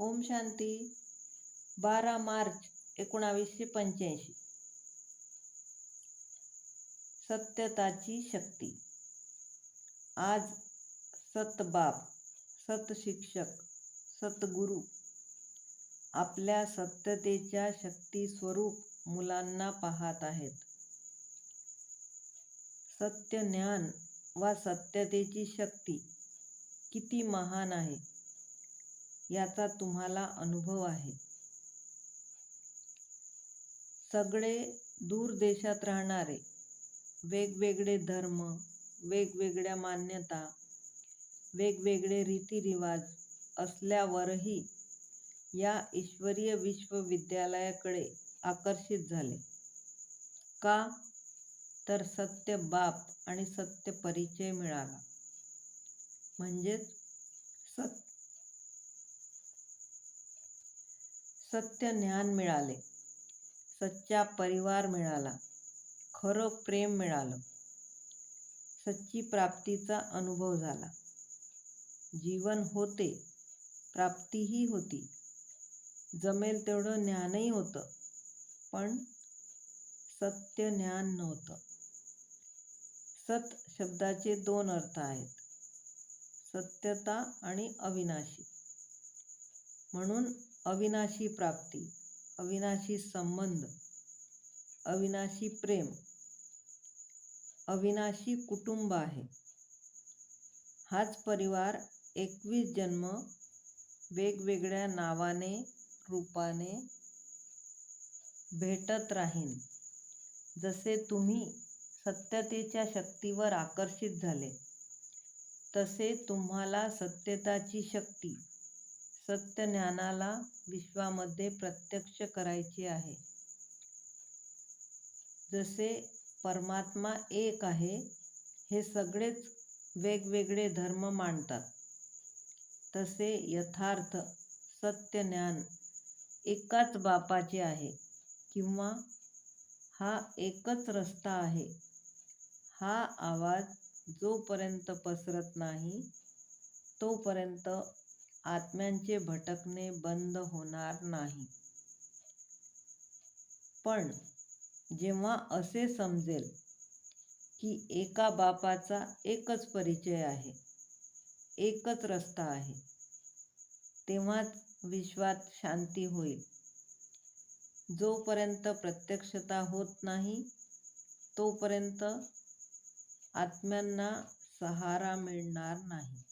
ओम शांती. बारा मार्च एकोणावीसशे पंच्याऐंशी. सत्यताची शक्ती. आज सतबाप सतशिक्षक सतगुरू आपल्या सत्यतेच्या शक्तीस्वरूप मुलांना पाहत आहेत. सत्य ज्ञान वा सत्यतेची शक्ती किती महान आहे? याचा तुम्हाला अनुभव आहे. सगळे दूर देशात राहणारे वेगवेगळे धर्म वेगवेगळ्या मान्यता वेगवेगळे रीतिरिवाज असल्यावरही या ईश्वरीय विश्वविद्यालयाकडे आकर्षित झाले. का? तर सत्य बाप आणि सत्य परिचय मिळाला. म्हणजेच सत्य सत्य ज्ञान मिळाले. सच्चा परिवार मिळाला. खरं प्रेम मिळालं. सच्ची प्राप्तीचा अनुभव झाला. जीवन होते प्राप्तीही होती. जमेल तेवढं ज्ञानही होतं पण सत्य ज्ञान नव्हतं. सत शब्दाचे दोन अर्थ आहेत. सत्यता आणि अविनाशी. म्हणून अविनाशी प्राप्ती अविनाशी संबंध अविनाशी प्रेम अविनाशी कुटुंब आहे. हाच परिवार एकवीस जन्म वेगवेगळ्या नावाने रूपाने भेटत राहीन. जसे तुम्ही सत्यतेच्या शक्तीवर आकर्षित झाले तसे तुम्हाला सत्यताची शक्ती सत्य ज्ञानाला विश्वामध्ये प्रत्यक्ष करायचे आहे. जसे परमात्मा एक आहे हे सगळेच वेगवेगळे धर्म मांडतात. तसे यथार्थ सत्य ज्ञान एकाच बापाचे आहे किंवा हा एकच रस्ता आहे. हा आवाज जोपर्यंत पसरत नाही तोपर्यंत आत्म्यांचे भटकणे बंद होणार नाही. पण जेव्हा असे समजेल की एका बापाचा एकच परिचय आहे एकच रस्ता आहे तेव्हाच विश्वात शांती होईल. जोपर्यंत प्रत्यक्षता होत नाही तोपर्यंत आत्म्यांना सहारा मिळणार नाही.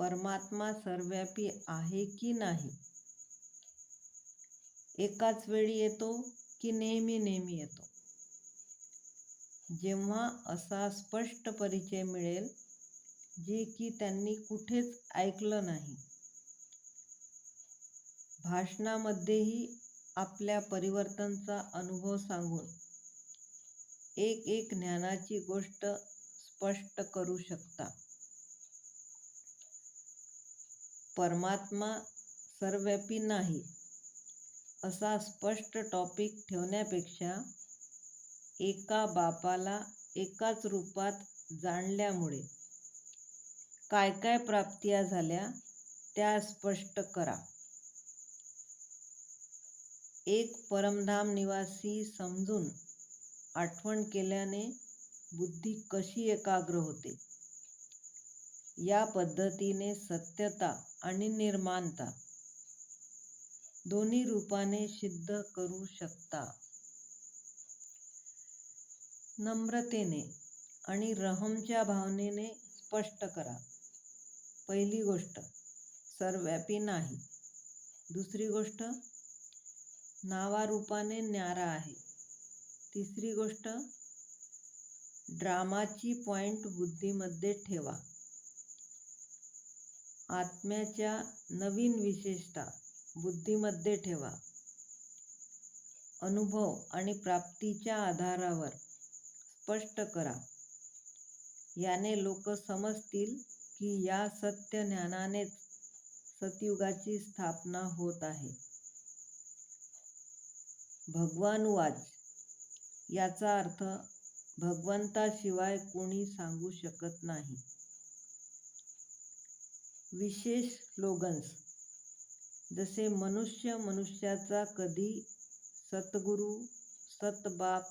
परमात्मा सर्वव्यापी आहे की नाही? एकाच वेळी येतो की नेहमी नेहमी येतो? जेव्हा असा स्पष्ट परिचय मिळेल जे की त्यांनी कुठेच ऐकलं नाही. भाषणामध्येही आपल्या परिवर्तनचा अनुभव सांगून एक एक ज्ञानाची गोष्ट स्पष्ट करू शकता. परमात्मा सर्वव्यापी नाही असा स्पष्ट टॉपिक ठेवण्यापेक्षा एका बापाला एकाच रूपात जाणल्यामुळे काय काय प्राप्त्या झाल्या त्या स्पष्ट करा. एक परमधाम निवासी समजून आठवण केल्याने बुद्धी कशी एकाग्र होते? या पद्धतीने सत्यता आणि निर्माणता दोन्ही रूपाने सिद्ध करू शकता. नम्रतेने आणि रहमच्या भावनेने स्पष्ट करा. पहिली गोष्ट सर्वव्यापी नाही. दुसरी गोष्ट नावारूपाने न्यारा आहे. तिसरी गोष्ट ड्रामाची पॉइंट बुद्धीमध्ये ठेवा. आत्म्याच्या नवीन विशेषता बुद्धीमध्ये ठेवा. अनुभव आणि प्राप्तीच्या आधारावर स्पष्ट करा. याने लोक समजतील की या सत्य ज्ञानानेच सतयुगाची स्थापना होत आहे. भगवानुवाच याचा अर्थ भगवंताशिवाय कोणी सांगू शकत नाही. विशेष स्लोगन्स. जसे मनुष्य मनुष्याचा कधी सद्गुरू सतबाप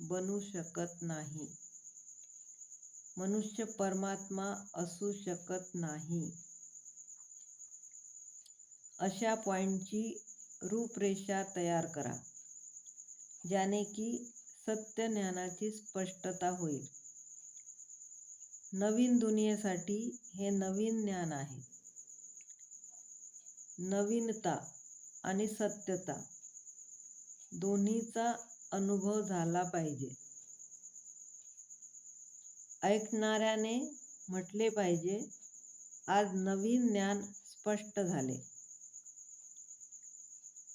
बनू शकत नाही. मनुष्य परमात्मा असू शकत नाही. अशा पॉईंटची रूपरेषा तयार करा ज्याने की सत्य ज्ञानाची स्पष्टता होईल. नवीन दुनियेसाठी हे नवीन ज्ञान आहे. नवीनता आणि सत्यता दोन्हीचा अनुभव झाला पाहिजे. ऐकणाऱ्याने म्हटले पाहिजे आज नवीन ज्ञान स्पष्ट झाले.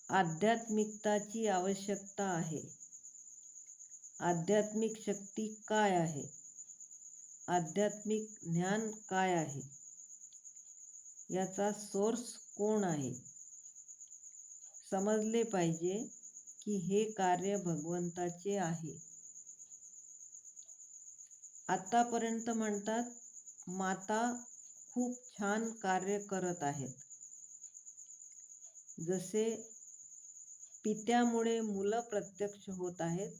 आध्यात्मिकताची आवश्यकता आहे. आध्यात्मिक शक्ती काय आहे? आध्यात्मिक ज्ञान काय आहे? याचा सोर्स कोण आहे? समजले पाहिजे की हे कार्य भगवंताचे आहे. आतापर्यंत म्हणतात माता खूप छान कार्य करत आहेत. जसे पित्यामुळे मुलं प्रत्यक्ष होत आहेत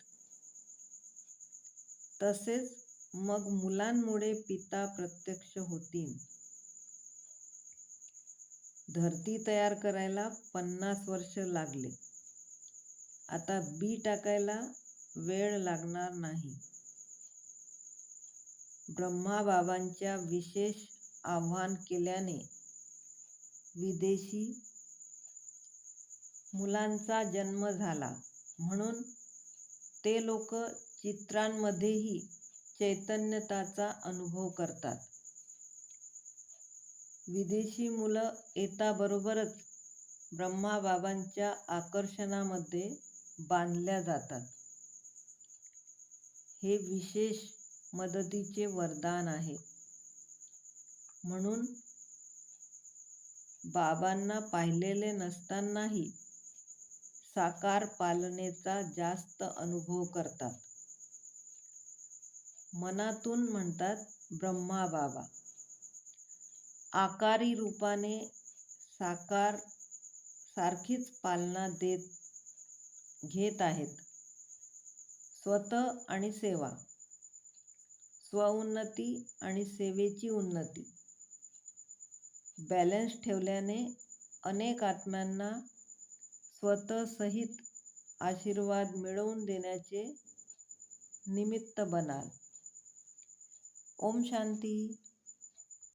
तसेच मग मुलांमुळे पिता प्रत्यक्ष होतील. धरती तयार करायला पन्नास वर्ष लागले. आता बी टाकायला वेळ लागणार नाही. ब्रह्माबाबांच्या विशेष आव्हान केल्याने विदेशी मुलांचा जन्म झाला. म्हणून ते लोक चित्रांमध्येही चैतन्यताचा अनुभव करतात. विदेशी मुलं येताबरोबरच ब्रह्माबाबांच्या आकर्षणामध्ये बांधल्या जातात. हे विशेष मदतीचे वरदान आहे. म्हणून बाबांना पाहिलेले नसतानाही साकार पालनेचा जास्त अनुभव करतात. मनातून म्हणतात ब्रह्मा बाबा. आकारी रूपाने साकार सारखीच पालना देत घेत आहेत. स्वतः आणि सेवा. स्वउन्नती आणि सेवेची उन्नती. बॅलन्स ठेवल्याने अनेक आत्म्यांना स्वतःसहित आशीर्वाद मिळवून देण्याचे निमित्त बनाल. ओम शांती.